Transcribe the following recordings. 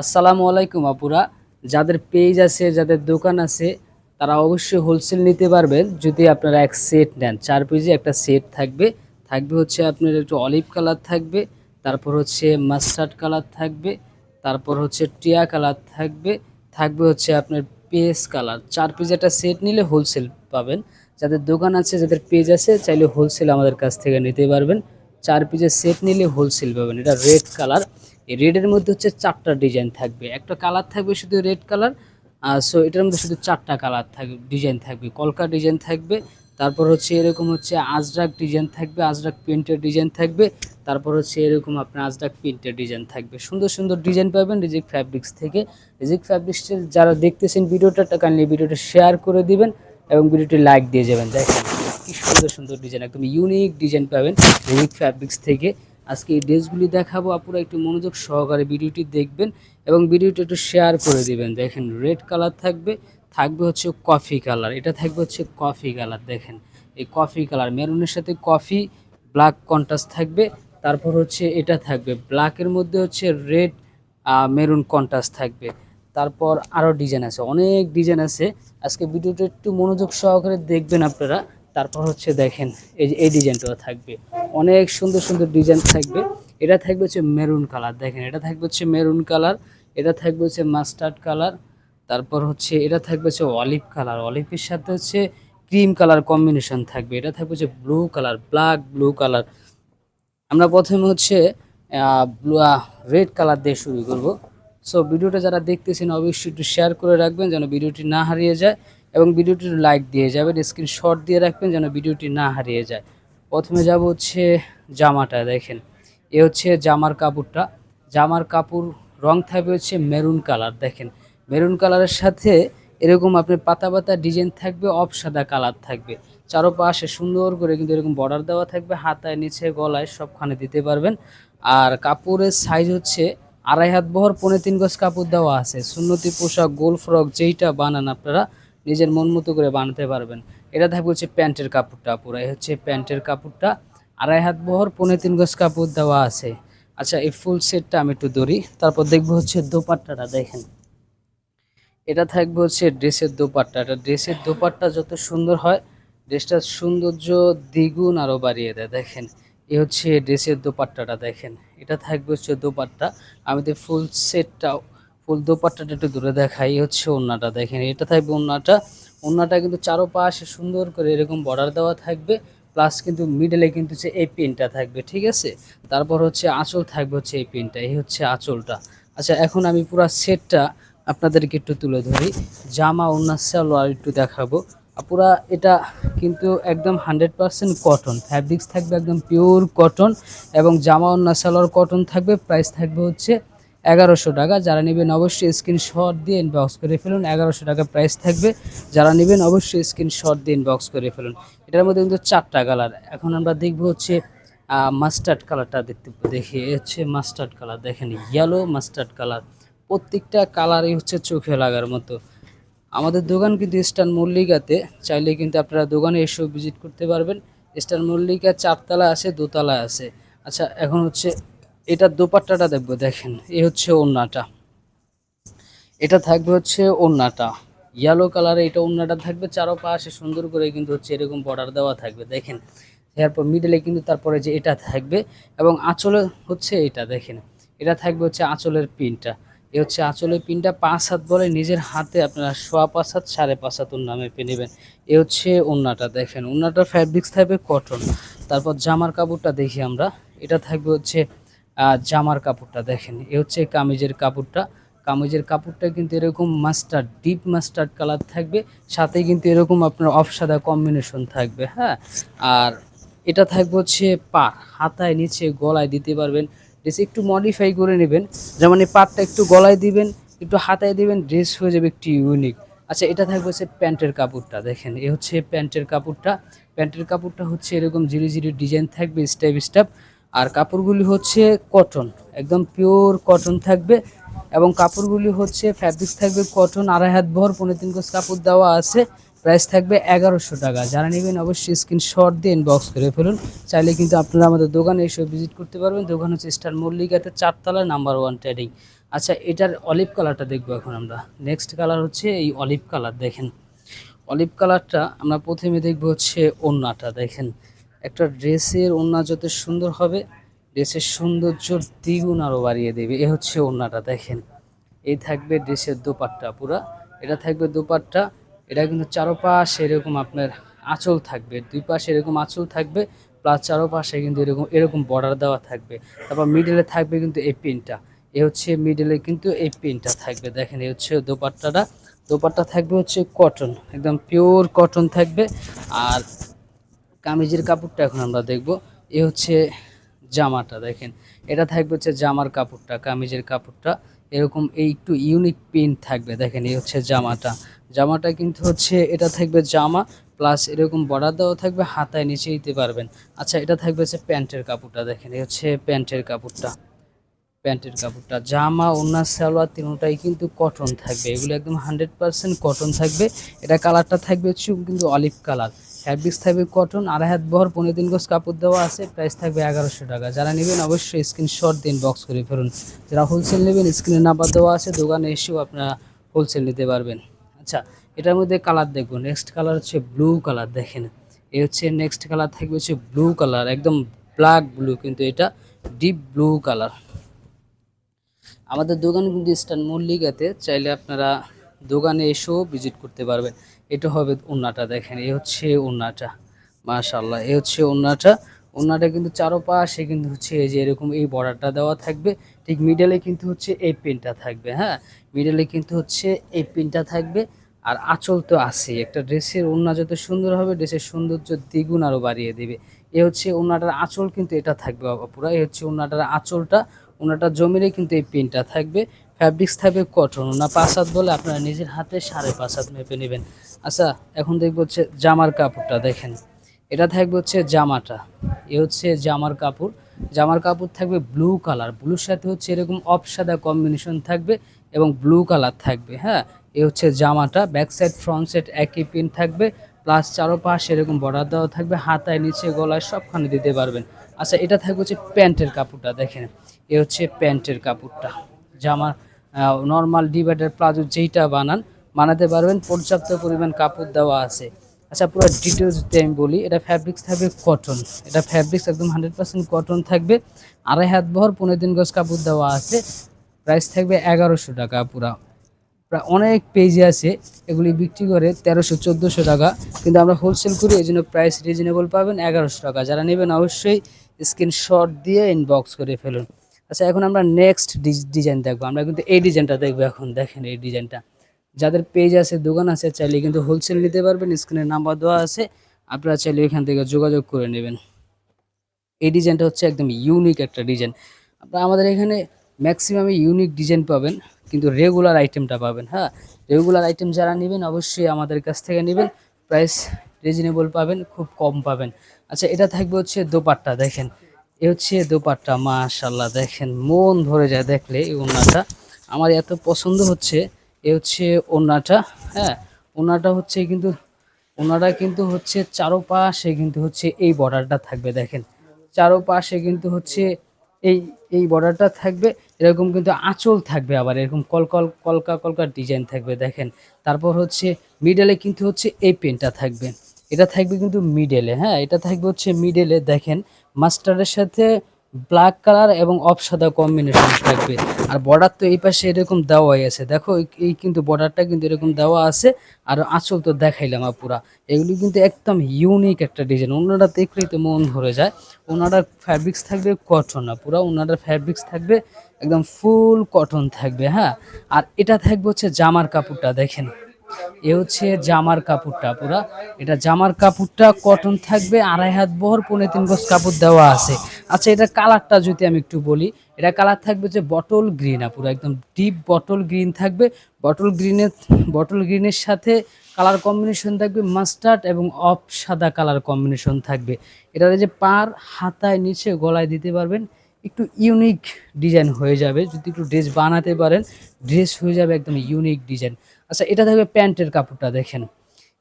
আসসালামু আলাইকুম আপুরা। যাদের পেজ আছে, যাদের দোকান আছে, তারা অবশ্যই হোলসেল নিতে পারবেন। যদি আপনারা এক সেট নেন, চার পেজে একটা সেট থাকবে। থাকবে হচ্ছে আপনার একটু অলিভ কালার থাকবে, তারপর হচ্ছে মাস্টার্ড কালার থাকবে, তারপর হচ্ছে টিয়া কালার থাকবে থাকবে হচ্ছে আপনার পেস কালার চার পেজ একটা সেট নিলে হোলসেল পাবেন। যাদের দোকান আছে, যাদের পেজ আছে, চাইলে হোলসেল আমাদের কাছ থেকে নিতে পারবেন। চার পিসের সেট নিলে হোলসেল পাবেন। এটা রেড কালার এই রেডের মধ্যে হচ্ছে চারটা ডিজাইন থাকবে। একটা কালার থাকবে শুধু রেড কালার সো এটার মধ্যে শুধু চারটা কালার থাকবে ডিজাইন থাকবে। কলকা ডিজাইন থাকবে, তারপর হচ্ছে এরকম হচ্ছে আজরাক ডিজাইন থাকবে আজরাক প্রিন্টের ডিজাইন থাকবে, তারপর হচ্ছে এরকম আপনার আজরাক প্রিন্টের ডিজাইন থাকবে। সুন্দর সুন্দর ডিজাইন পাবেন রিজিক ফ্যাব্রিক্স থেকে। রিজিক ফ্যাব্রিক্সের যারা দেখতেছেন ভিডিওটা কাইন্ডলি ভিডিওটা শেয়ার করে দিবেন এবং ভিডিওটি লাইক দিয়ে যাবেন। দেখেন কি সুন্দর সুন্দর ডিজাইন একদম ইউনিক ডিজাইন পাবেন রিজিক ফ্যাব্রিক্স থেকে। আজকে এই ড্রেসগুলি দেখাবো। আপনারা একটু মনোযোগ সহকারে ভিডিওটি দেখবেন এবং ভিডিওটি একটু শেয়ার করে দিবেন। দেখেন, রেড কালার থাকবে থাকবে হচ্ছে কফি কালার। এটা থাকবে হচ্ছে কফি কালার, দেখেন। এই কফি কালার, মেরুনের সাথে কফি, ব্ল্যাক কন্ট্রাস্ট থাকবে। তারপর হচ্ছে এটা থাকবে, ব্ল্যাকের মধ্যে হচ্ছে রেড মেরুন কন্ট্রাস্ট থাকবে। তারপর আরও ডিজাইন আছে, অনেক ডিজাইন আছে। আজকে ভিডিওটা একটু মনোযোগ সহকারে দেখবেন আপনারা। তারপর হচ্ছে দেখেন, এই যে এই ডিজাইনটাও থাকবে। অনেক সুন্দর সুন্দর ডিজাইন থাকবে। এটা থাকবে হচ্ছে মেরুন কালার, দেখেন, এটা থাকবে হচ্ছে মেরুন কালার, এটা থাকবে হচ্ছে মাস্টার্ড কালার, তারপর হচ্ছে এটা থাকবে হচ্ছে অলিভ কালার, অলিভের সাথে হচ্ছে ক্রিম কালার কম্বিনেশন থাকবে। এটা থাকবে হচ্ছে blue colour, black, blue colour. আমরা প্রথমে হচ্ছে ব্লু রেড কালার দিয়ে শুরু করব। সো ভিডিওটা যারা দেখতেছেন, অবশ্যই একটু শেয়ার করে রাখবেন, যেন ভিডিওটি না হারিয়ে যায়। এবং ভিডিওটি লাইক দিয়ে যাবেন স্ক্রিনশট দিয়ে রাখবেন যেন ভিডিওটি না হারিয়ে যায়। প্রথমে যাব হচ্ছে জামাটা, দেখেন। এ হচ্ছে জামার কাপড়টা। জামার কাপড় রং থাকবে হচ্ছে মেরুন কালার দেখেন। মেরুন কালারের সাথে এরকম আপনার পাতা পাতা ডিজাইন থাকবে অফ সাদা কালার থাকবে। চারোপাশে সুন্দর করে কিন্তু এরকম বর্ডার দেওয়া থাকবে, হাতায়, নিচে, গলায় সবখানে দিতে পারবেন। আর কাপড়ের সাইজ হচ্ছে আড়াই হাত বহর পনেরো তিন গজ কাপড় দেওয়া আছে। সুন্নতি পোশাক, গোল ফ্রক যেইটা বানান আপনারা নিজের মন মতো করে বানাতে পারবেন। এটা থাকবে হচ্ছে প্যান্টের কাপড়টা পুরো, এই হচ্ছে প্যান্টের কাপড়টা। আড়াই হাত বহর পনেরো তিন গজ কাপড় দেওয়া আছে। আচ্ছা এই ফুল সেটটা আমি একটু ধরি, তারপর দেখব হচ্ছে দোপাট্টাটা দেখেন। এটা থাকবে হচ্ছে ড্রেসের দোপাট্টা। এটা ড্রেসের দোপাট্টা যত সুন্দর হয় ড্রেসটার সৌন্দর্য দ্বিগুণ আরও বাড়িয়ে দেয়। দেখেন এ হচ্ছে ড্রেসের দোপাট্টাটা দেখেন। এটা থাকবে হচ্ছে দোপাট্টা। আমি তো ফুল সেটটাও ফুল দোপাট্টাটা একটু দূরে দেখাই হচ্ছে ওন্নাটা, দেখেন, এটা থাকবে ওন্নাটা। ওন্নাটা কিন্তু চারোপাশে সুন্দর করে এরকম বর্ডার দেওয়া থাকবে প্লাস কিন্তু মিডলে কিন্তু হচ্ছে এই পেনটা থাকবে, ঠিক আছে? তারপর হচ্ছে আঁচল থাকবে হচ্ছে এই পেনটা এই হচ্ছে আঁচলটা। আচ্ছা এখন আমি পুরো সেটটা আপনাদেরকে একটু তুলে ধরি, জামা ওনার সালোয়ার একটু দেখাবো। পুরা এটা কিন্তু একদম হান্ড্রেড পারসেন্ট কটন ফ্যাব্রিক্স থাকবে একদম পিওর কটন এবং জামা ওনার সালোয়ার কটন থাকবে প্রাইস থাকবে হচ্ছে এগারোশো টাকা। যারা নেবেন অবশ্যই স্ক্রিনশট দিয়ে ইনবক্স করে ফেলুন। এগারোশো টাকা প্রাইস থাকবে। যারা নেবেন অবশ্যই স্ক্রিনশট দিয়ে ইনবক্স করে ফেলুন। এটার মধ্যে কিন্তু চারটা কালার এখন আমরা দেখব হচ্ছে মাস্টার্ড কালারটা দেখতে দেখি হচ্ছে মাস্টার্ড কালার দেখেন ইয়েলো মাস্টার্ড কালার প্রত্যেকটা কালারই হচ্ছে চোখে লাগার মতো। আমাদের দোকান কিন্তু ইস্টার্ন মল্লিকাতে। চাইলে কিন্তু আপনারা দোকানে এসেও ভিজিট করতে পারবেন। ইস্টার্ন মল্লিকা চারতলা আছে দোতলা আছে। আচ্ছা এখন হচ্ছে এটা দোপাট্টাটা দেখব, দেখেন। এ হচ্ছে ওন্নাটা এটা থাকবে হচ্ছে ওন্নাটা ইয়েলো কালারে এটা ওন্নাটা থাকবে, চারোপাশে সুন্দর করে কিন্তু হচ্ছে এরকম বর্ডার দেওয়া থাকবে, দেখেন। এরপর মিডলে কিন্তু তারপরে যে এটা থাকবে, এবং আঁচলে হচ্ছে এটা, দেখেন। এটা থাকবে হচ্ছে আঁচলের পিনটা। এ হচ্ছে আঁচলের পিনটা পাঁচ হাত বলে নিজের হাতে আপনারা সোয়া পাঁচ হাত, সাড়ে পাঁচ হাত নামে পেয়ে নেবেন। এ হচ্ছে ওন্নাটা দেখেন। ওন্নাটার ফ্যাব্রিক্স থাকবে কটন তারপর জামার কাপড়টা দেখি আমরা। এটা থাকবে হচ্ছে জামার কাপড়টা দেখেন। এ হচ্ছে কামিজের কাপড়টা। কামিজের কাপড়টা কিন্তু এরকম মাস্টার্ড, ডিপ মাস্টার্ড কালার থাকবে। সাথে কিন্তু এরকম আপনার অফসাদা কম্বিনেশন থাকবে হ্যাঁ? আর এটা থাকবে হচ্ছে পা, হাতায় নিচে গলায় দিতে পারবেন। ড্রেস একটু মডিফাই করে নেবেন। যেমন এই পাটটা একটু গলায় দিবেন, একটু হাতায় দিবেন ড্রেস হয়ে যাবে একটু ইউনিক আচ্ছা এটা থাকবে হচ্ছে প্যান্টের কাপড়টা, দেখেন। এ হচ্ছে প্যান্টের কাপড়টা। প্যান্টের কাপড়টা হচ্ছে এরকম জিরি জিরি ডিজাইন থাকবে স্টেপ স্টেপ আর কাপড়গুলি হচ্ছে কটন, একদম পিওর কটন থাকবে এবং কাপড়গুলি হচ্ছে ফ্যাব্রিক থাকবে কটন আড়াই হাত ভর, পনেরো তিন গজ কাপড় দেওয়া আছে। প্রাইস থাকবে এগারোশো টাকা। যারা নেবেন অবশ্যই স্ক্রিনশট দিয়ে ইনবক্স করে ফেলুন। চাইলে কিন্তু আপনারা আমাদের দোকানে এসে ভিজিট করতে পারবেন। দোকান হচ্ছে স্টার মল্লিকাতে চারতলা নাম্বার ওয়ান ট্রেডিং আচ্ছা এটার অলিভ কালারটা দেখব এখন আমরা। নেক্সট কালার হচ্ছে এই অলিভ কালার দেখেন। অলিভ কালারটা আমরা প্রথমে দেখব হচ্ছে ওড়নাটা, দেখেন। একটা ড্রেসের ওড়না যত সুন্দর হবে, ড্রেসের সৌন্দর্য দ্বিগুণ আরও বাড়িয়ে দেবে। এ হচ্ছে ওড়নাটা, দেখেন। এই থাকবে ড্রেসের দোপাট্টা পুরা, এটা থাকবে দোপাট্টা, এটা কিন্তু চারোপাশ এরকম আপনার আঁচল থাকবে, দুই পাশে এরকম আঁচল থাকবে প্লাস চারোপাশে কিন্তু এরকম এরকম বর্ডার দেওয়া থাকবে। তারপর মিডলে থাকবে কিন্তু এই পিনটা, এ হচ্ছে মিডলে কিন্তু এই পিনটা থাকবে, দেখেন এই হচ্ছে দোপাট্টাটা। দোপাট্টা থাকবে হচ্ছে কটন একদম পিওর কটন থাকবে, আর কামিজের কাপড়টা এখন আমরা দেখব। এ হচ্ছে জামাটা, দেখেন। এটা থাকবে হচ্ছে জামার কাপড়টা, কামিজের কাপড়টা। এরকম এই একটু ইউনিক প্রিন্ট থাকবে, দেখেন, এই হচ্ছে জামাটা। জামাটা কিন্তু হচ্ছে, এটা থাকবে জামা প্লাস এরকম বর্ডার দেওয়া থাকবে, হাতায় নিচে দিতে পারবেন। আচ্ছা এটা থাকবে হচ্ছে প্যান্টের কাপড়টা, দেখেন, এই হচ্ছে প্যান্টের কাপড়টা। প্যান্টের কাপড়টা, জামা ওনার সালোয়ার, তিনটাই কিন্তু কটন থাকবে। এগুলো একদম হান্ড্রেড পার্সেন্ট কটন থাকবে। এটা কালারটা থাকবে হচ্ছে, কিন্তু অলিভ কালার ফ্যাব্রিক্স থাকবে কটন, আড়াই হাত বহর, পনেরো দিন গোছ কাপড় দেওয়া আছে প্রাইস থাকবে এগারোশো টাকা। যারা নেবেন অবশ্যই স্ক্রিনশট দিন বক্স করে ফেলুন। যারা হোলসেল নেবেন স্ক্রিনে নাম্বার দেওয়া আছে, দোকানে এসেও আপনারা হোলসেল নিতে পারবেন। আচ্ছা এটার মধ্যে কালার দেখব নেক্সট কালার হচ্ছে ব্লু কালার দেখেন। এই হচ্ছে নেক্সট কালার থাকবে হচ্ছে ব্লু কালার একদম ব্ল্যাক ব্লু কিন্তু এটা ডিপ ব্লু কালার আমাদের দোকান কিন্তু ইস্টার্ন মল্লিকাতে, চাইলে আপনারা দোকানে এসেও ভিজিট করতে পারবেন। এটা হবে ওন্নাটা দেখেন, এই হচ্ছে ওন্নাটা মাশাল্লাহ এই হচ্ছে ওন্নাটা ওন্নাটা কিন্তু চারোপাশে কিন্তু হচ্ছে এই যে এরকম এই বর্ডারটা দেওয়া থাকবে, ঠিক মিডলে কিন্তু হচ্ছে এই পেনটা থাকবে হ্যাঁ মিডলে কিন্তু হচ্ছে এই পিনটা থাকবে, আর আঁচল তো আছে একটা ড্রেসের ওন্না যত সুন্দর হবে ড্রেসের সৌন্দর্য দ্বিগুণ আরও বাড়িয়ে দেবে এ হচ্ছে ওন্নাটার আঁচল কিন্তু এটা থাকবে পুরো, এই হচ্ছে ওন্নাটার আঁচলটা ওনাটা জমিরে কিন্তু এই পিনটা থাকবে ফ্যাব্রিক্স থাকবে কটন ওনা পাঁচ হাত বলে আপনারা নিজের হাতে সাড়ে পাঁচ হাত মেপে নেবেন আচ্ছা এখন দেখব হচ্ছে জামার কাপড়টা, দেখেন। এটা থাকবে হচ্ছে জামাটা। এ হচ্ছে জামার কাপড়। জামার কাপড় থাকবে ব্লু কালার ব্লুর সাথে হচ্ছে এরকম অফ সাদা কম্বিনেশন থাকবে এবং ব্লু কালার থাকবে হ্যাঁ? এ হচ্ছে জামাটা। ব্যাক সাইড ফ্রন্ট সাইড একই পিন থাকবে। প্লাস চারোপাশ এরকম বর্ডার দেওয়া থাকবে। হাতায়, নিচে, গলায় সবখানে দিতে পারবেন। আচ্ছা এটা থাকবে হচ্ছে প্যান্টের কাপড়টা, দেখেন। এ হচ্ছে প্যান্টের কাপড়টা। জামা নর্মাল ডিভাইডার প্লাজো যেইটা বানান বানাতে পারবেন। পর্যাপ্ত পরিমাণ কাপড় দেওয়া আছে। আচ্ছা পুরো ডিটেলস যদি আমি বলি, এটা ফ্যাব্রিক্স থাকবে কটন এটা ফ্যাব্রিক্স একদম হান্ড্রেড পার্সেন্ট কটন থাকবে। আড়াই হাত বহর, পনেরো দিন গজ কাপড় দেওয়া আছে। প্রাইস থাকবে এগারোশো টাকা পুরা। প্রায় অনেক পেজে আছে, এগুলি বিক্রি করে তেরোশো, চোদ্দোশো টাকা। কিন্তু আমরা হোলসেল করি, এই জন্য প্রাইস রিজনেবল পাবেন এগারোশো টাকা। যারা নেবেন অবশ্যই স্ক্রিনশট দিয়ে ইনবক্স করে ফেলুন। আচ্ছা এখন আমরা নেক্সট ডিজাইন দেখব। আমরা কিন্তু এই ডিজাইনটা দেখব এখন। দেখেন এই ডিজাইনটা যাদের পেজ আছে, দোকান আছে, চাইলে কিন্তু হোলসেল নিতে পারবেন স্ক্রিনে নাম্বার দেওয়া আছে, আপনারা চাইলে এখান থেকে যোগাযোগ করে নেবেন। এই ডিজাইনটা হচ্ছে একদম ইউনিক একটা ডিজাইন আপনারা আমাদের এখানে ম্যাক্সিমাম ইউনিক ডিজাইন পাবেন, কিন্তু রেগুলার আইটেমটা পাবেন হ্যাঁ? রেগুলার আইটেম যারা নেবেন, অবশ্যই আমাদের কাছ থেকে নেবেন। প্রাইস রিজনেবল পাবেন, খুব কম পাবেন। আচ্ছা এটা থাকবে হচ্ছে দোপাট্টা, দেখেন। এ হচ্ছে দোপাট্টা মাশাল্লাহ দেখেন, মন ভরে যায় দেখলে এই ওনাটা আমার এত পছন্দ হচ্ছে এ হচ্ছে ওনাটা হ্যাঁ? ওনাটা হচ্ছে কিন্তু, ওনারা কিন্তু হচ্ছে চারোপাশে কিন্তু হচ্ছে এই বর্ডারটা থাকবে, দেখেন। চারোপাশে কিন্তু হচ্ছে এই এই বর্ডারটা থাকবে, এরকম কিন্তু আঁচল থাকবে আবার, এরকম কলকল কলকা কলকা ডিজাইন থাকবে, দেখেন। তারপর হচ্ছে মিডেলে কিন্তু হচ্ছে এই পেনটা থাকবে। এটা থাকবে কিন্তু মিডেলে হ্যাঁ? এটা থাকবে হচ্ছে মিডলে দেখেন। মাস্টারের সাথে ব্ল্যাক কালার এবং অফ সাদা কম্বিনেশন থাকবে। আর বর্ডার তো এই পাশে এরকম দেওয়াই আছে। দেখো, এই- কিন্তু বর্ডারটা কিন্তু এরকম দেওয়া আছে। আর আঁচল তো দেখাইলাম পুরা এগুলি কিন্তু একদম ইউনিক একটা ডিজাইন ওনারা দেখলেই তো মন ভরে যায়। ওনারা ফ্যাব্রিক্স থাকবে কটন না পুরো ওনারা ফ্যাব্রিক্স থাকবে একদম ফুল কটন থাকবে হ্যাঁ? আর এটা থাকবে হচ্ছে জামার কাপড়টা, দেখেন। এ হচ্ছে জামার কাপড়টা পুরা। এটা জামার কাপড়টা কটন থাকবে, আড়াই হাত বহর পনেরো তিন গজ কাপড় দেওয়া আছে। আচ্ছা এটা কালারটা যদি আমি একটু বলি, এটা কালার থাকবে যে বটল গ্রিন পুরো, একদম ডিপ বটল গ্রিন থাকবে। বটল গ্রিনের বটল গ্রিনের সাথে কালার কম্বিনেশন থাকবে মাস্টার্ড এবং অফ সাদা কালার কম্বিনেশন থাকবে। এটার যে পার হাতায় নিচে গলায় দিতে পারবেন, একটু ইউনিক ডিজাইন হয়ে যাবে। যদি একটু ড্রেস বানাতে পারেন ড্রেস হয়ে যাবে একদম ইউনিক ডিজাইন আচ্ছা এটা থাকবে প্যান্টের কাপড়টা দেখেন।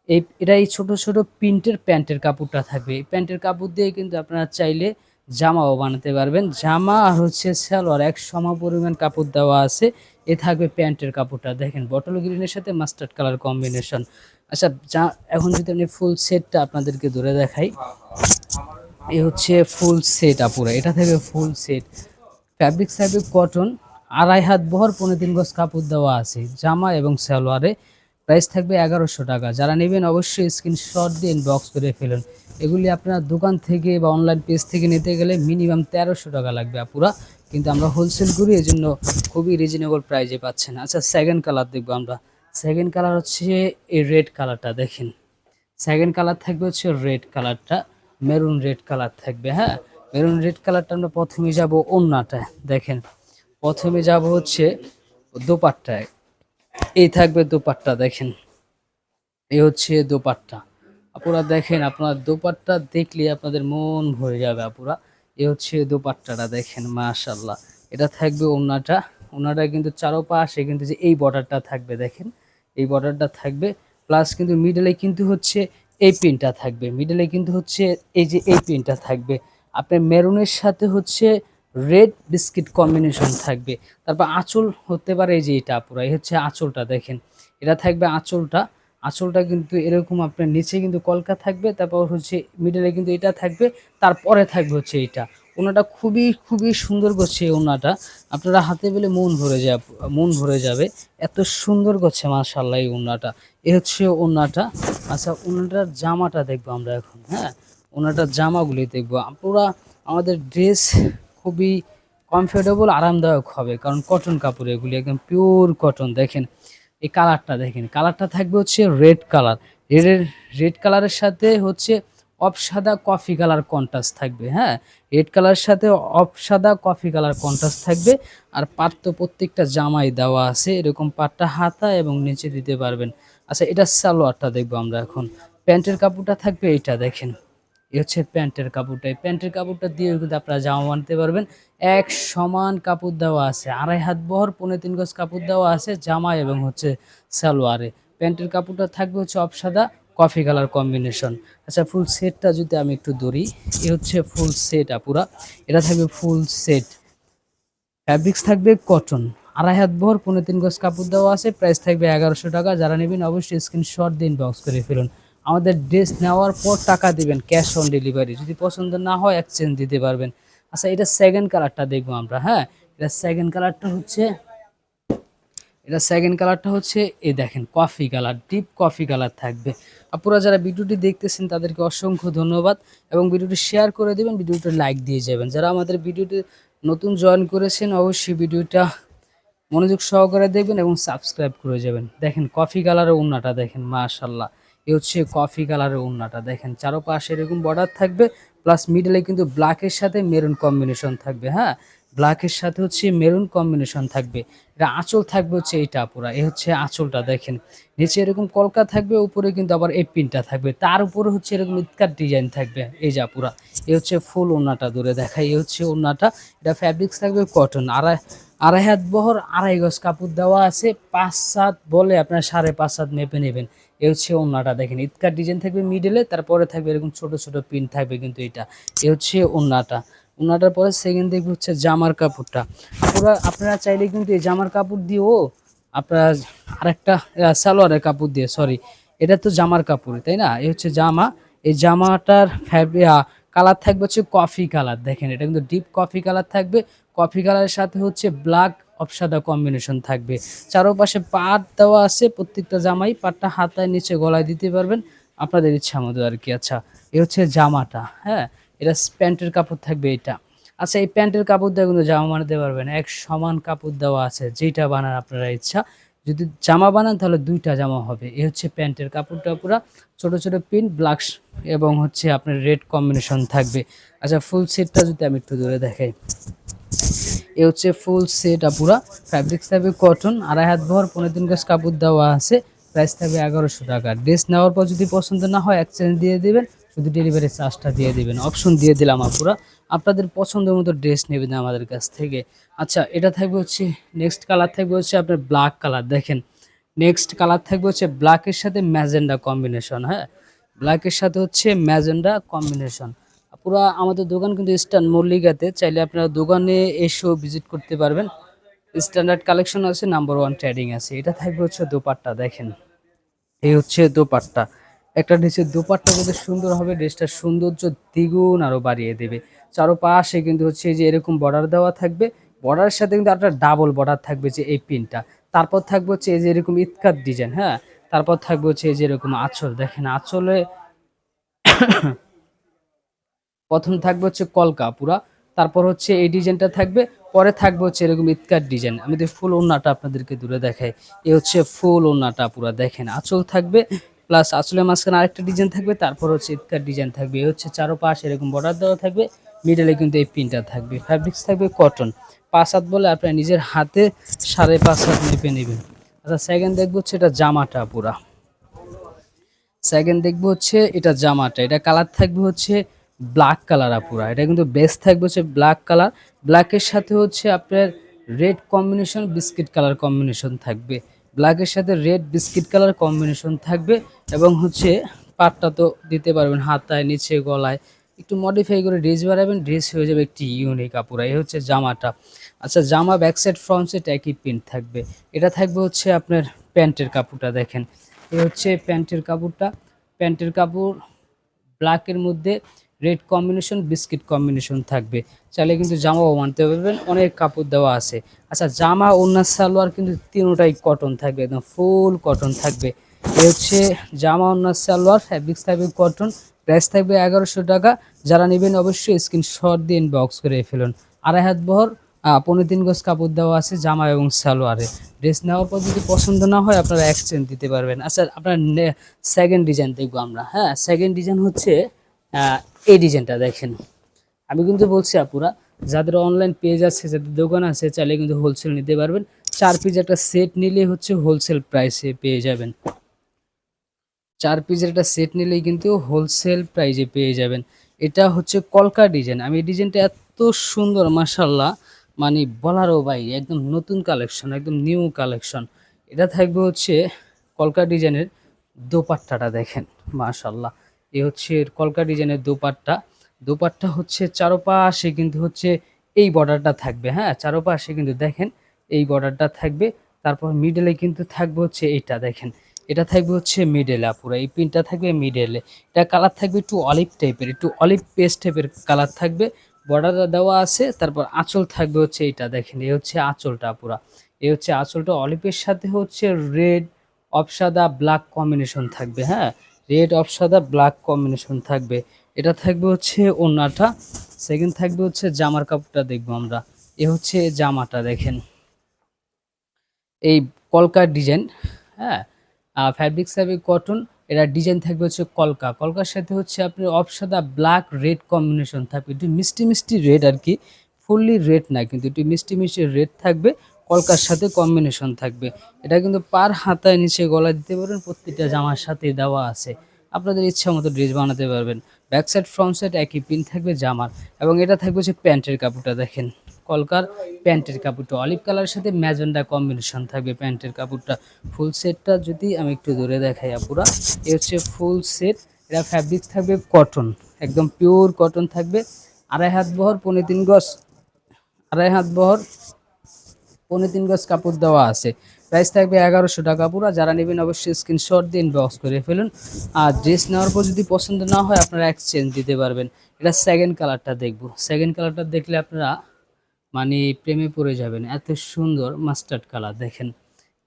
এই, এটা এই ছোট ছোট প্রিন্টের প্যান্টের কাপড়টা থাকবে। এই প্যান্টের কাপড় দিয়ে কিন্তু আপনারা চাইলে জামাও বানাতে পারবেন। জামা আর হচ্ছে সালোয়ার, এক সম পরিমাণ কাপড় দেওয়া আছে। এ থাকবে প্যান্টের কাপড়টা। দেখেন, বটল গ্রিনের সাথে মাস্টার্ড কালার কম্বিনেশন। আচ্ছা যা, এখন যদি আমি ফুল সেটটা আপনাদেরকে ধরে দেখাই। এ হচ্ছে ফুল সেট আপুরা। এটা থেকে full set. Fabric fabric cotton. আড়াই হাত বহর, পনেরো তিন গজ কাপড় দেওয়া আছে। জামা এবং সালোয়ারে প্রাইস থাকবে এগারোশো টাকা। যারা নেবেন অবশ্যই স্ক্রিনশট দিয়ে ইনবক্স করে ফেলুন। এগুলি আপনার দোকান থেকে বা অনলাইন পেজ থেকে নিতে গেলে মিনিমাম তেরোশো টাকা লাগবে আপুরা। কিন্তু আমরা হোলসেল করি এই জন্য খুবই রিজনেবল প্রাইজে পাচ্ছেন। আচ্ছা সেকেন্ড কালার দেখব আমরা। সেকেন্ড কালার হচ্ছে এই রেড কালারটা দেখেন। সেকেন্ড কালার থাকবে হচ্ছে রেড কালারটা মেরুন রেড কালার থাকবে হ্যাঁ? মেরুন রেড কালারটা আমরা প্রথমে যাব ওন্নাটা দেখেন প্রথমে যাব হচ্ছে দোপাট্টায়। এই থাকবে দোপাট্টা, দেখেন। এই হচ্ছে দোপাট্টা। আপুরা দেখেন, আপনার দোপাট্টা দেখলে আপনাদের মন ভরে যাবে, আপুরা। এই হচ্ছে দোপাট্টাটা, দেখেন মাশাল্লাহ এটা থাকবে ওনাটা। ওনাটা কিন্তু চারোপাশে কিন্তু যে এই বর্ডারটা থাকবে, দেখেন। এই বর্ডারটা থাকবে, প্লাস কিন্তু মিডলে কিন্তু হচ্ছে এই পিনটা থাকবে। মিডলে কিন্তু হচ্ছে এই যে এই পিনটা থাকবে। আপনার মেরুনের সাথে হচ্ছে রেড বিস্কিট কম্বিনেশন থাকবে। তারপর আঁচল হতে পারে এই যে এটা পুরো, এই হচ্ছে আঁচলটা দেখেন। এটা থাকবে আঁচলটা। আঁচলটা কিন্তু এরকম আপনার নিচে কিন্তু কলকা থাকবে, তারপর হচ্ছে মিডলে কিন্তু এটা থাকবে, তারপরে থাকবে হচ্ছে এটা। ওনাটা খুবই খুবই সুন্দর করছে এই ওনাটা। আপনারা হাতে পেলে মন ভরে যাবে মন ভরে যাবে। এত সুন্দর করছে মাশাল্লাহ এই ওনাটা। এ হচ্ছে ওনাটা। আচ্ছা ওনাটার জামাটা দেখব আমরা এখন হ্যাঁ? ওনাটার জামাগুলি দেখব। পুরা আমাদের ড্রেস খুবই কমফোর্টেবল আরামদায়ক হবে। কারণ কটন কাপড়, এগুলি একদম পিওর কটন দেখেন, এই কালারটা দেখেন। কালারটা থাকবে হচ্ছে রেড কালার রেডের রেড কালারের সাথে হচ্ছে অফ সাদা কফি কালার কন্ট্রাস্ট থাকবে হ্যাঁ? রেড কালারের সাথে অফ সাদা কফি কালার কন্ট্রাস্ট থাকবে। আর পাট তো প্রত্যেকটা জামাই দেওয়া আছে। এরকম পাটটা হাতা এবং নিচে দিতে পারবেন। আচ্ছা এটা সালোয়ারটা দেখব আমরা এখন। প্যান্টের কাপড়টা থাকবে এইটা, দেখেন। এই হচ্ছে প্যান্টের কাপড়টা। এই প্যান্টের কাপড়টা দিয়ে কিন্তু আপনারা জামা বানাতে পারবেন। এক সমান কাপড় দেওয়া আছে। আড়াই হাত বহর পনেরো তিন গজ কাপড় দেওয়া আছে জামা এবং হচ্ছে সালোয়ারে। প্যান্টের কাপড়টা থাকবে হচ্ছে অফ সাদা কফি কালার কম্বিনেশন। আচ্ছা ফুল সেটটা যদি আমি একটু ধরি, এ হচ্ছে ফুল সেট আপুরা। এটা থাকবে ফুল সেট। ফ্যাব্রিক্স থাকবে কটন। আড়াই হাত বহর পনেরো তিন গজ কাপড় দেওয়া আছে। প্রাইস থাকবে এগারোশো টাকা। যারা নেবেন অবশ্যই স্ক্রিনশট দিন বক্স করে ফেলুন। আমাদের ড্রেস নেওয়ার পর টাকা দিবেন ক্যাশ অন ডেলিভারি যদি পছন্দ না হয় এক্সচেঞ্জ দিতে পারবেন। আচ্ছা এটা সেকেন্ড কালারটা দেখব আমরা হ্যাঁ? এটা সেকেন্ড কালারটা হচ্ছে, এটা সেকেন্ড কালারটা হচ্ছে, এই দেখেন coffee colour deep coffee colour থাকবে। আপনারা যারা ভিডিওটি দেখতেছেন, তাদেরকে অসংখ্য ধন্যবাদ এবং ভিডিওটি শেয়ার করে দেবেন ভিডিওটা লাইক দিয়ে যাবেন। যারা আমাদের ভিডিওটি নতুন জয়েন করেছেন, অবশ্যই ভিডিওটা মনোযোগ সহকারে দেখবেন এবং সাবস্ক্রাইব করে যাবেন। দেখেন কফি কালারের উন্নাটা দেখেন মাশাল্লাহ এ হচ্ছে কফি কালারের উন্নাটা দেখেন, চারোপাশে এরকম বর্ডার থাকবে প্লাস মিডলে কিন্তু ব্ল্যাকের সাথে মেরুন কম্বিনেশন থাকবে হ্যাঁ? ব্ল্যাকের সাথে হচ্ছে মেরুন কম্বিনেশন থাকবে। এটা আঁচল থাকবে হচ্ছে এইটা পুরা এ হচ্ছে আঁচলটা দেখেন। নিচে এরকম কলকা থাকবে, উপরে কিন্তু আবার এই পিনটা থাকবে। তার উপরে হচ্ছে এরকম ইতকার ডিজাইন থাকবে, এই যা পুরা। এ হচ্ছে ফুল ওনাটা দূরে দেখায় এ হচ্ছে ওনাটা এটা ফ্যাব্রিক্স থাকবে কটন আড়াই আড়াই হাত বহর, আড়াই গজ কাপড় দেওয়া আছে, পাঁচ সাত বলে আপনার সাড়ে পাঁচ সাত মেপে নেবেন। এ হচ্ছে ওনাটা দেখেন ইতকার ডিজাইন থাকবে মিডলে তারপরে থাকবে এরকম ছোট ছোট পিন থাকবে কিন্তু এটা। এ হচ্ছে ওনাটা ওনাটার পরে সেকেন্ড দেখবে হচ্ছে জামার কাপড়টা। আপনারা আপনারা চাইলে কিন্তু এই জামার কাপড় দিয়েও আপনারা আরেকটা সালোয়ারের কাপড় দিয়ে সরি এটা তো জামার কাপড়, তাই না? এই হচ্ছে জামা। এই জামাটার ফ্যাব্রিক কালার থাকবে হচ্ছে কফি কালার দেখেন, এটা কিন্তু ডিপ কফি কালার থাকবে। কফি কালারের সাথে হচ্ছে ব্ল্যাক অপসাদা কম্বিনেশন থাকবে। চারোপাশে পাট দেওয়া আছে, প্রত্যেকটা জামাই পাটটা হাতায় নিচে গলায় দিতে পারবেন। আপনাদের ইচ্ছা মতো আর কি। আচ্ছা এ হচ্ছে জামাটা হ্যাঁ? এটা প্যান্টের কাপড় থাকবে এটা। আচ্ছা এই প্যান্টের কাপড় দিয়ে কিন্তু জামা বানাতে পারবেন। এক সমান কাপড় দেওয়া আছে যেটা বানান আপনারা ইচ্ছা। যদি জামা বানান তাহলে দুইটা জামা হবে। এ হচ্ছে প্যান্টের কাপড়টা পুরা। ছোট ছোট প্রিন্ট ব্ল্যাক এবং হচ্ছে আপনার রেড কম্বিনেশন থাকবে। আচ্ছা ফুল সেটটা যদি আমি একটু ধরে দেখাই। এ হচ্ছে ফুল সেট পুরা। ফ্যাব্রিক্স থাকবে কটন আড়াই হাত ভর, পনেরো দিন গাছ কাপড় দেওয়া আছে। প্রাইস থাকবে এগারোশো টাকা। ড্রেস নেওয়ার পর যদি পছন্দ না হয় এক্সচেঞ্জ দিয়ে দেবেন, শুধু ডেলিভারি চার্জটা দিয়ে দিবেন। অপশন দিয়ে দিলাম আপুরা আপনাদের পছন্দের মতো ড্রেস নেবেন আমাদের কাছ থেকে। আচ্ছা এটা থাকবে হচ্ছে নেক্সট কালার থাকবে হচ্ছে আপনার ব্ল্যাক কালার দেখেন নেক্সট কালার থাকবে হচ্ছে ব্ল্যাকের সাথে ম্যাজেন্ডা কম্বিনেশন হ্যাঁ? ব্ল্যাকের সাথে হচ্ছে ম্যাজেন্ডা কম্বিনেশন পুরা আমাদের দোকান কিন্তু ইস্টার্ন মল্লিকাতে। চাইলে আপনারা দোকানে এসেও ভিজিট করতে পারবেন। স্ট্যান্ডার্ড কালেকশন আছে নাম্বার ওয়ান ট্রেডিং আছে। এটা থাকবে হচ্ছে দোপাট্টা, দেখেন। এই হচ্ছে দোপাট্টা। একটা ড্রেসের দোপাট্টা যদি সুন্দর হবে ড্রেসটার সৌন্দর্য দ্বিগুণ আরও বাড়িয়ে দেবে। চারোপাশে কিন্তু হচ্ছে যে এরকম বর্ডার দেওয়া থাকবে। বর্ডারের সাথে কিন্তু একটা ডাবল বর্ডার থাকবে যে এই পিনটা তারপর থাকবে হচ্ছে এই যে এরকম ইতকার ডিজাইন হ্যাঁ? তারপর থাকবে হচ্ছে এই যে এরকম আঁচল। দেখেন, আঁচলে প্রথম থাকবে হচ্ছে কলকা পুরা তারপর হচ্ছে এই ডিজাইনটা থাকবে, পরে থাকবে হচ্ছে এরকম ইতকার ডিজাইন আমি ফুল ওন্নাটা আপনাদেরকে দূরে দেখাই এ হচ্ছে ফুল ওন্নাটা পুরা দেখেন, আঁচল থাকবে প্লাস আঁচলের মাঝখানে আরেকটা ডিজাইন থাকবে, তারপর হচ্ছে ইতকার ডিজাইন থাকবে। এ হচ্ছে চারোপাশ, এরকম বর্ডার দেওয়া থাকবে মিডলে কিন্তু এই পিনটা থাকবে। ফ্যাব্রিক্স থাকবে কটন পাঁচ হাত বলে আপনার নিজের হাতে সাড়ে পাঁচ হাত মেপে নেবেন। আচ্ছা সেকেন্ড দেখব হচ্ছে এটা জামাটা পুরা। সেকেন্ড দেখব হচ্ছে এটা জামাটা। এটা কালার থাকবে হচ্ছে ব্ল্যাক কালার আপুরা এটা কিন্তু বেস্ট থাকবে হচ্ছে ব্ল্যাক কালার ব্ল্যাকের সাথে হচ্ছে আপনার red combination biscuit colour combination থাকবে। ব্ল্যাকের সাথে রেড বিস্কিট কালার কম্বিনেশন থাকবে এবং হচ্ছে পাটটা তো দিতে পারবেন হাতায়, নিচে, গলায়। একটু মডিফাই করে ড্রেস বাড়াবেন ড্রেস হয়ে যাবে একটি ইউনিক আপুরা এই হচ্ছে জামাটা। আচ্ছা জামা ব্যাক সাইড ফ্রন্ট সাইড একই প্রিন্ট থাকবে। এটা থাকবে হচ্ছে আপনার প্যান্টের কাপড়টা দেখেন। এই হচ্ছে প্যান্টের কাপড়টা। প্যান্টের কাপড় ব্ল্যাকের মধ্যে রেড কম্বিনেশন বিস্কিট কম্বিনেশন থাকবে। চাইলে কিন্তু জামাও মানতে পারবেন, অনেক কাপড় দেওয়া আছে। আচ্ছা জামা ওনার সালোয়ার কিন্তু তিনোটাই কটন থাকবে, একদম ফুল কটন থাকবে। এ হচ্ছে জামা ওনার সালোয়ার ফ্যাব্রিক্স থাকবে কটন প্রাইস থাকবে এগারোশো টাকা। যারা নেবেন অবশ্যই স্ক্রিনশট দিয়ে ইনবক্স করে ফেলুন। আড়াই হাত বহর পনেরো তিন গজ কাপড় দেওয়া আছে জামা এবং সালোয়ারে। ড্রেস নেওয়ার পর যদি পছন্দ না হয়, আপনারা এক্সচেঞ্জ দিতে পারবেন। আচ্ছা আপনার সেকেন্ড ডিজাইন দেখব আমরা। হ্যাঁ সেকেন্ড ডিজাইন হচ্ছে এই ডিজাইনটা দেখেন। আমি কিন্তু বলছি আপুরা, যাদের অনলাইন পেজ আছে, যাদের দোকান আছে, চাইলে কিন্তু হোলসেল নিতে পারবেন। চার পিস একটা সেট নিলে হচ্ছে হোলসেল প্রাইসে পেয়ে যাবেন। চার পিসের একটা সেট নিলেই কিন্তু হোলসেল প্রাইজে পেয়ে যাবেন। এটা হচ্ছে কলকা ডিজাইন আমি এই ডিজাইনটা এত সুন্দর মাসাল্লাহ মানে বলারও বাইরে একদম নতুন কালেকশন একদম নিউ কালেকশন এটা থাকবে হচ্ছে কলকা ডিজাইনের দোপাট্টাটা দেখেন মাশাল্লাহ এ হচ্ছে কলকা ডিজাইনের দোপাট্টা। দোপাট্টা হচ্ছে চারোপাশে কিন্তু হচ্ছে এই বর্ডারটা থাকবে হ্যাঁ? চারোপাশে কিন্তু দেখেন এই বর্ডারটা থাকবে। তারপর মিডলে কিন্তু থাকবে হচ্ছে এইটা দেখেন। এটা থাকবে হচ্ছে মিডেলে আপুরা এই পিনটা থাকবে মিডেলে এটা কালার থাকবে একটু অলিভ টাইপের একটু অলিভ পেস্ট টাইপের কালার থাকবে। বর্ডারটা দেওয়া আছে, তারপর আঁচল থাকবে হচ্ছে এটা, দেখেন। এই হচ্ছে আঁচলটা আপুরা এই হচ্ছে আঁচলটা অলিভের সাথে হচ্ছে রেড অপসাদা ব্ল্যাক কম্বিনেশন থাকবে হ্যাঁ? রেড অফ সাদা ব্ল্যাক কম্বিনেশন থাকবে। এটা থাকবে হচ্ছে ওনাটা সেকেন্ড থাকবে হচ্ছে জামার কাপড়টা দেখব আমরা। এ হচ্ছে জামাটা, দেখেন। এই কলকার ডিজাইন হ্যাঁ? ফ্যাব্রিক থাকবে কটন এটা ডিজাইন থাকবে হচ্ছে কলকা। কলকার সাথে হচ্ছে আপনার অপসাদা ব্ল্যাক রেড কম্বিনেশন থাকবে। একটু মিষ্টি মিষ্টি রেড আর কি, ফুললি রেড না, কিন্তু একটু মিষ্টি মিষ্টি রেড থাকবে। কলকার সাথে কম্বিনেশন থাকবে। এটা কিন্তু পার হাতায় নিচে গলা দিতে পারবেন প্রত্যেকটা জামার সাথে দেওয়া আছে। আপনাদের ইচ্ছা মতো ড্রেস বানাতে পারবেন। ব্যাক সাইড ফ্রন্ট সাইড একই পিন থাকবে জামার। এবং এটা থাকবে হচ্ছে প্যান্টের কাপড়টা, দেখেন। কলকার প্যান্টের কাপড়টা অলিভ কালারের সাথে ম্যাজেন্ডা কম্বিনেশন থাকবে প্যান্টের কাপড়টা। ফুল সেটটা যদি আমি একটু দূরে দেখাই আপুরা, এ হচ্ছে ফুল সেট এটা ফ্যাব্রিক থাকবে কটন একদম পিওর কটন থাকবে। আড়াই হাত বহর, পনেরো তিন গজ। আড়াই হাত বহর পনেরো তিন গজ কাপড় দেওয়া আছে। প্রাইস থাকবে এগারোশো টাকা পুরো। যারা নেবেন অবশ্যই স্ক্রিনশট দিয়ে ইনবক্স করে ফেলুন। আর ড্রেস নেওয়ার পর যদি পছন্দ না হয়, আপনারা এক্সচেঞ্জ দিতে পারবেন। এটা সেকেন্ড কালারটা দেখব। সেকেন্ড কালারটা দেখলে আপনারা মানে প্রেমে পড়ে যাবেন। এত সুন্দর মাস্টার্ড কালার দেখেন।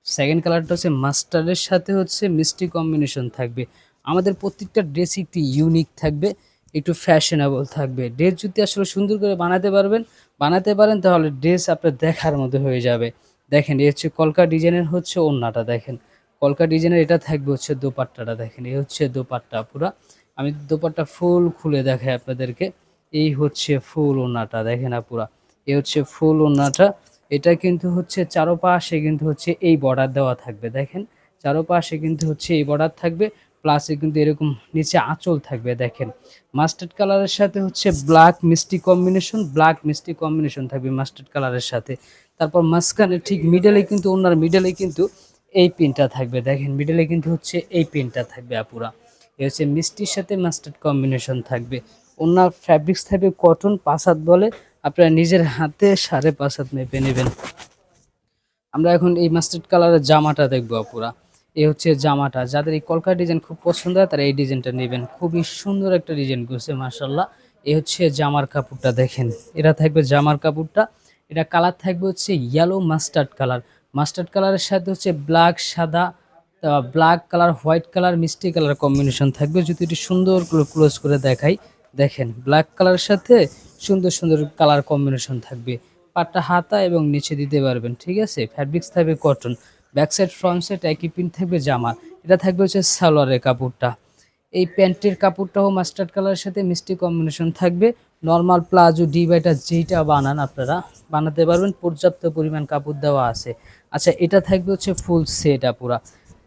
সেকেন্ড কালারটা হচ্ছে মাস্টার্ডের সাথে হচ্ছে মিষ্টি কম্বিনেশন থাকবে। আমাদের প্রত্যেকটা ড্রেস একটি ইউনিক থাকবে। একটু ফ্যাশনেবল থাকবে। ড্রেস যদি আসলে সুন্দর করে বানাতে পারবেন, বানাতে পারেন, তাহলে ড্রেস আপনার দেখার মধ্যে হয়ে যাবে। দেখেন, এই হচ্ছে কলকা ডিজাইনের হচ্ছে ওড়নাটা দেখেন। কলকা ডিজাইনের এটা থাকবে হচ্ছে দোপাট্টাটা দেখেন। এই হচ্ছে দোপাট্টা পুরা। আমি দোপাট্টা ফুল খুলে দেখাই আপনাদেরকে। এই হচ্ছে ফুল ওড়নাটা দেখেন না পুরা। এই হচ্ছে ফুল ওড়নাটা এটা কিন্তু হচ্ছে চারোপাশে কিন্তু হচ্ছে এই বর্ডার দেওয়া থাকবে। দেখেন, চারোপাশে কিন্তু হচ্ছে এই বর্ডার থাকবে। প্লাসে কিন্তু এরকম নিচে আঁচল থাকবে, দেখেন। মাস্টার্ড কালারের সাথে হচ্ছে ব্ল্যাক মিষ্টি কম্বিনেশন ব্ল্যাক মিষ্টি কম্বিনেশন থাকবে মাস্টার্ড কালারের সাথে। তারপর মাঝখানে ঠিক মিডলে কিন্তু, ওনার মিডলে কিন্তু এই পিনটা থাকবে, দেখেন। মিডলে কিন্তু হচ্ছে এই পিনটা থাকবে আপুরা। এ হচ্ছে মিষ্টির সাথে মাস্টার্ড কম্বিনেশন থাকবে। ওনার ফ্যাব্রিক্স থাকবে কটন পাঁচ হাত বলে। আপনারা নিজের হাতে সাড়ে পাঁচ হাত মেপে নেবেন। আমরা এখন এই মাস্টার্ড কালারের জামাটা দেখব আপুরা। এই হচ্ছে জামাটা। যাদের এই কলকাতা ডিজাইন খুব পছন্দ হয়, তারা এই ডিজাইনটা নেবেন। খুবই সুন্দর একটা ডিজাইন করছে মার্শাল্লাহ এই হচ্ছে জামার কাপড়টা দেখেন। এটা থাকবে জামার কাপড়টা। এটা কালার থাকবে হচ্ছে ইয়েলো মাস্টার্ড কালার মাস্টার্ড কালারের সাথে হচ্ছে ব্ল্যাক সাদা ব্ল্যাক কালার হোয়াইট কালার মিষ্টি কালার কম্বিনেশন থাকবে। যদি এটি সুন্দর ক্লোজ করে দেখাই, দেখেন। ব্ল্যাক কালারের সাথে সুন্দর সুন্দর কালার কম্বিনেশন থাকবে। পাটটা হাতা এবং নিচে দিতে পারবেন, ঠিক আছে? ফ্যাব্রিক্স থাকবে cotton back side front side একই প্রিন্ট থাকবে জামা। এটা থাকবে হচ্ছে সালোয়ারের কাপড়টা। এই প্যান্টের কাপড়টাও মাস্টার্ড কালারের সাথে মিষ্টি কম্বিনেশন থাকবে। নর্মাল প্লাজো ডিভাইটার যেইটা বানান আপনারা, বানাতে পারবেন। পর্যাপ্ত পরিমাণ কাপড় দেওয়া আছে। আচ্ছা এটা থাকবে হচ্ছে ফুল সেট আপুরা।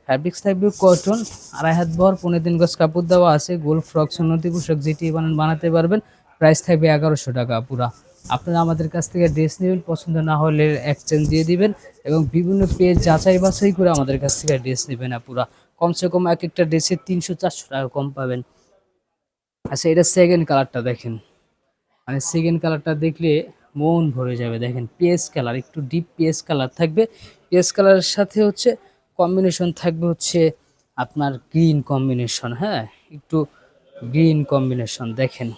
ফ্যাব্রিক্স থাকবে কটন, আড়াই হাত ভর, পনেরো দিন গজ কাপড় দেওয়া আছে। গোল ফ্রক, সন্নতি পোশাক যেটি বানান, বানাতে পারবেন। প্রাইস থাকবে এগারোশো টাকা পুরা আপনারা আমাদের কাছ থেকে ড্রেস নেবেন, পছন্দ না হলে এক্সচেঞ্জ দিয়ে দিবেন এবং বিভিন্ন পেজ যাচাই বাছাই করে আমাদের কাছ থেকে ড্রেস নেবেন পুরা কমসে কম এক একটা ড্রেসে তিনশো, চারশো টাকা কম পাবেন। আচ্ছা এটা সেকেন্ড কালারটা দেখেন। মানে সেকেন্ড কালারটা দেখলে মন ভরে যাবে। দেখেন পেস কালার একটু ডিপ পেস কালার থাকবে। পেস কালারের সাথে হচ্ছে কম্বিনেশন থাকবে হচ্ছে আপনার গ্রিন কম্বিনেশন হ্যাঁ? একটু গ্রিন কম্বিনেশন দেখেন।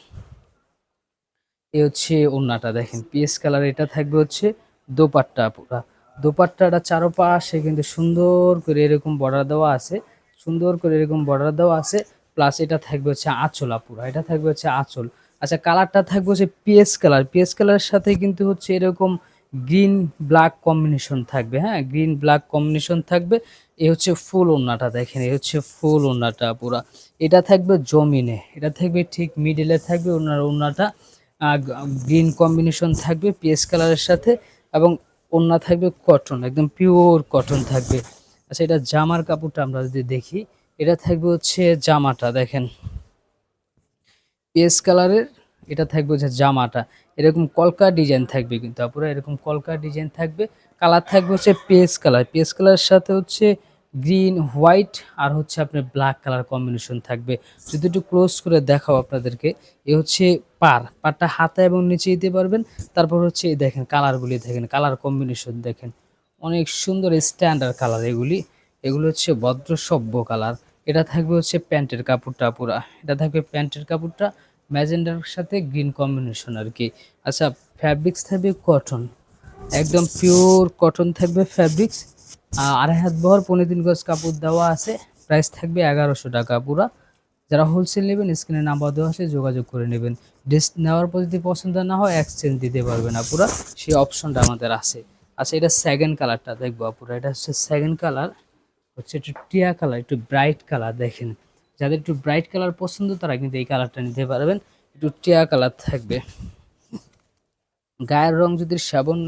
এ হচ্ছে ওড়নাটা দেখেন, পিএস কালার এটা থাকবে হচ্ছে দোপাট্টা পুরা। দোপাট্টাটা চারোপাশে কিন্তু সুন্দর করে এরকম বর্ডার দেওয়া আছে, সুন্দর করে এরকম বর্ডার দেওয়া আছে প্লাস এটা থাকবে হচ্ছে আঁচলা পুরা, এটা থাকবে হচ্ছে আঁচল। আচ্ছা কালারটা থাকবে হচ্ছে পিএস কালার, পিএস কালারের সাথে কিন্তু হচ্ছে এরকম গ্রিন ব্ল্যাক কম্বিনেশন থাকবে হ্যাঁ গ্রিন ব্ল্যাক কম্বিনেশন থাকবে এ হচ্ছে ফুল ওড়নাটা দেখেন এ হচ্ছে ফুল ওড়নাটা পুরা। এটা থাকবে জমিনে, এটা থাকবে ঠিক মিডিলে থাকবে ওনার ওড়নাটা গ্রিন কম্বিনেশন থাকবে পিএস কালারের সাথে এবং ওড়না থাকবে কটন, একদম পিওর কটন থাকবে। আচ্ছা এটা জামার কাপড়টা আমরা যদি দেখি, এটা থাকবে হচ্ছে জামাটা, দেখেন। পিএস কালারের, এটা থাকবে হচ্ছে জামাটা। এরকম কলকা ডিজাইন থাকবে কিন্তু আপুরা, এরকম কলকা ডিজাইন থাকবে। কালার থাকবে হচ্ছে পেস কালার পেস কালারের সাথে হচ্ছে গ্রিন, হোয়াইট আর হচ্ছে আপনার ব্ল্যাক কালার কম্বিনেশন থাকবে। যদি একটু ক্লোজ করে দেখাও আপনাদেরকে, এ হচ্ছে পার। পারটা হাতে এবং নিচে দিতে পারবেন। তারপর হচ্ছে এই দেখেন কালারগুলি দেখেন, কালার কম্বিনেশন দেখেন। অনেক সুন্দর স্ট্যান্ডার্ড কালার এগুলি। এগুলো হচ্ছে ভদ্র সভ্য কালার। এটা থাকবে হচ্ছে প্যান্টের কাপড়টা পুরা। এটা থাকবে প্যান্টের কাপড়টা, ম্যাজেন্ডার সাথে গ্রিন কম্বিনেশন আর কি। আচ্ছা ফ্যাব্রিক্স থাকবে কটন। একদম পিওর কটন থাকবে ফ্যাব্রিক্স। আড়াই হাত বহর, পনেরো দিন গজ কাপড় দেওয়া আছে। প্রাইস থাকবে এগারোশো টাকা পুরা। যারা হোলসেল নেবেন স্ক্রিনে নাম্বার দেওয়া আছে, যোগাযোগ করে নেবেন। ড্রেস নেওয়ার পর যদি পছন্দ না হয় এক্সচেঞ্জ দিতে পারবেন আপুরা সেই অপশনটা আমাদের আছে। আচ্ছা এটা সেকেন্ড কালারটা দেখব আপুরা। এটা হচ্ছে সেকেন্ড কালার হচ্ছে একটু টিয়া কালার একটু ব্রাইট কালার দেখেন। যাদের একটু ব্রাইট কালার পছন্দ, তারা কিন্তু এই কালারটা নিতে পারবেন। একটু টিয়া কালার থাকবে। গায়ের রং যদি শ্যাবন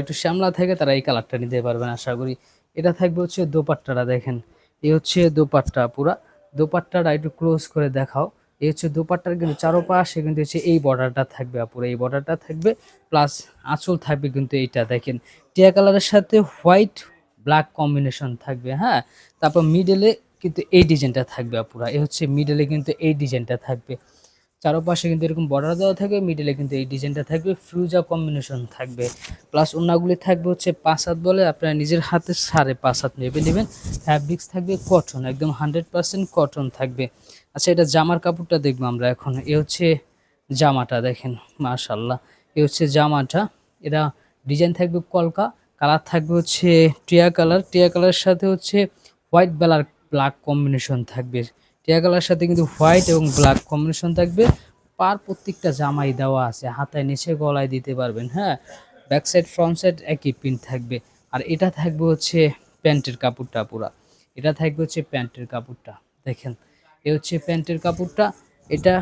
একটু শ্যামলা থাকে, তারা এই কালারটা নিতে পারবেন, আশা করি। এটা থাকবে হচ্ছে দোপাট্টাটা, দেখেন। এই হচ্ছে দোপাট্টা পুরা। দোপাট্টাটা একটু ক্লোজ করে দেখাও। এই হচ্ছে দোপাট্টার কিন্তু চারোপাশে কিন্তু হচ্ছে এই বর্ডারটা থাকবে আপুরা। এই বর্ডারটা থাকবে প্লাস আঁচল থাকবে কিন্তু এইটা, দেখেন। টিয়া কালারের সাথে হোয়াইট ব্ল্যাক কম্বিনেশন থাকবে হ্যাঁ? তারপর মিডলে কিন্তু এই ডিজাইনটা থাকবে আপুরা। এ হচ্ছে মিডলে কিন্তু এই ডিজাইনটা থাকবে। চারপাশে কিন্তু এরকম বর্ডার দেওয়া থাকবে মিডলে কিন্তু এই ডিজাইনটা থাকবে ফ্রুজা কম্বিনেশন থাকবে। প্লাস ওনাগুলি থাকবে হচ্ছে পাঁচ হাত বলে, আপনারা নিজের হাতে সাড়ে পাঁচ হাত নেবে নেবেন। ফ্যাব্রিক্স থাকবে কটন একদম হান্ড্রেড পার্সেন্ট কটন থাকবে। আচ্ছা এটা জামার কাপড়টা দেখব আমরা এখন। এ হচ্ছে জামাটা, দেখেন মাশাল্লাহ এ হচ্ছে জামাটা এটা ডিজাইন থাকবে কলকা কালার থাকবে হচ্ছে টিয়া কালার টিয়া কালারের সাথে হচ্ছে হোয়াইট ব্লার ব্ল্যাক কম্বিনেশন থাকবে। টিয়া কালার সাথে কিন্তু হোয়াইট এবং ব্ল্যাক কম্বিনেশন থাকবে। পার প্রত্যেকটা জামাই দেওয়া আছে, হাতায় নিচে গলায় দিতে পারবেন হ্যাঁ? ব্যাক সাইড, ফ্রন্ট সাইড একই প্রিন্ট থাকবে। আর এটা থাকবে হচ্ছে প্যান্টের কাপড়টা পুরা। এটা থাকবে হচ্ছে প্যান্টের কাপড়টা, দেখেন। এ হচ্ছে প্যান্টের কাপড়টা। এটা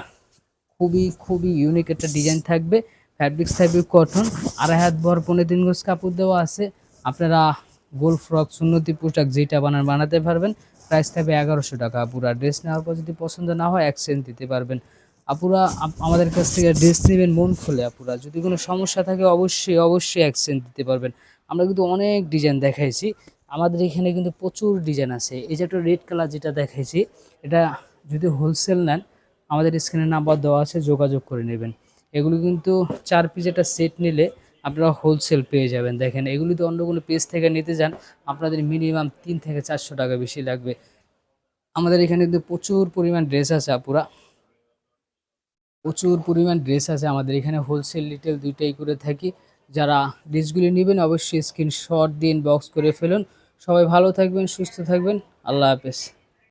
খুবই খুবই ইউনিক একটা ডিজাইন থাকবে। ফ্যাব্রিক্স থাকবে কটন আড়াই হাত বর পনেরো দিন গোজ কাপড় দেওয়া আছে। আপনারা গোল ফ্রক সুন্নতি পোশাক যেটা বানান, বানাতে পারবেন। প্রাইস থাকবে এগারোশো টাকা। আপুরা ড্রেস নেওয়ার পর যদি পছন্দ না হয় এক্সচেঞ্জ দিতে পারবেন। আপুরা আপ- আমাদের কাছ থেকে ড্রেস নেবেন, মন খুলে আপুরা। যদি কোনো সমস্যা থাকে, অবশ্যই অবশ্যই এক্সচেঞ্জ দিতে পারবেন। আমরা কিন্তু অনেক ডিজাইন দেখাইছি। আমাদের এখানে কিন্তু প্রচুর ডিজাইন আছে। এই যে একটা রেড কালার যেটা দেখাইছি, এটা যদি হোলসেল নেন, আমাদের স্ক্রিনে নাম্বার দেওয়া আছে, যোগাযোগ করে নেবেন। এগুলো কিন্তু চার পিস একটা সেট নিলে আপনারা হোলসেল পেয়ে যাবেন। দেখেন, এগুলি তো অন্য কোনো পেজ থেকে নিতে যান, আপনাদের মিনিমাম তিন থেকে চারশো টাকা বেশি লাগবে। আমাদের এখানে কিন্তু প্রচুর পরিমাণ ড্রেস আছে, আপুরা। প্রচুর পরিমাণ ড্রেস আছে আমাদের এখানে। হোলসেল রিটেল দুইটাই করে থাকি। যারা ড্রেসগুলি নেবেন, অবশ্যই স্ক্রিনশট দিন বক্স করে ফেলুন। সবাই ভালো থাকবেন, সুস্থ থাকবেন। আল্লাহ হাফেজ।